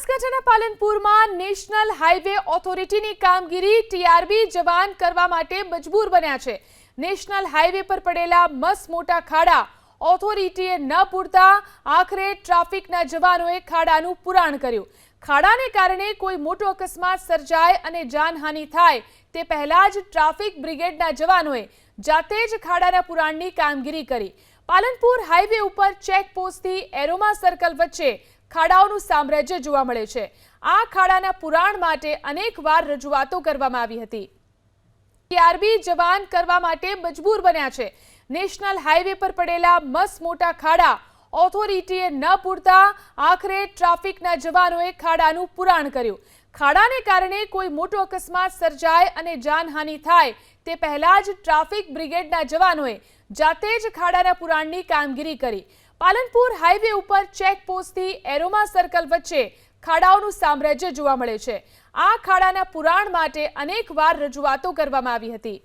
બનાસકાંઠાના પાલનપુરમાં national highway ઓથોરિટીની કામગીરી TRB જવાન કરવા માટે મજબૂર બન્યા છે. નેશનલ હાઈવે પર પડેલા મસ મોટા ખાડા ઓથોરિટીએ ન પૂરતા આખરે ટ્રાફિકના જવાનોએ ખાડાનું પુરાણ કર્યું. ખાડાને કારણે કોઈ મોટો અકસ્માત સર્જાય અને જાનહાનિ થાય તે પહેલા જ ટ્રાફિક બ્રિગેડના જવાનોએ જાતે જ ખાડાના પુરાણની કામગીરી કરી. પાલનપુર હાઈવે ઉપર ચેકપોસ્ટથી એરોમા સર્કલ વચ્ચે ખાડાઓનું સામ્રાજ્ય જોવા મળે છે. આ ખાડાના પુરાણ માટે અનેકવાર રજૂઆતો કરવામાં આવી હતી. ટીઆરબી જવાન કરવા માટે મજબૂર બન્યા છે. નેશનલ હાઈવે પર પડેલા મસ મોટા ખાડા ઓથોરિટીએ ન પૂરતા આખરે ટ્રાફિકના જવાનોએ ખાડાનું પુરાણ કર્યું. ખાડાને કારણે કોઈ મોટો અકસ્માત સર્જાય અને જાનહાનિ થાય, તે પહેલા જ ટ્રાફિક બ્રિગેડના જવાનોએ જાતે જ ખાડાના પુરાણની કામગીરી કરી. પાલનપુર હાઈવે ઉપર ચેકપોસ્ટથી એરોમા સર્કલ વચ્ચે ખાડાઓનું સામ્રાજ્ય જોવા મળે છે. આ ખાડાના પુરાણ માટે અનેકવાર રજૂઆતો કરવામાં આવી હતી.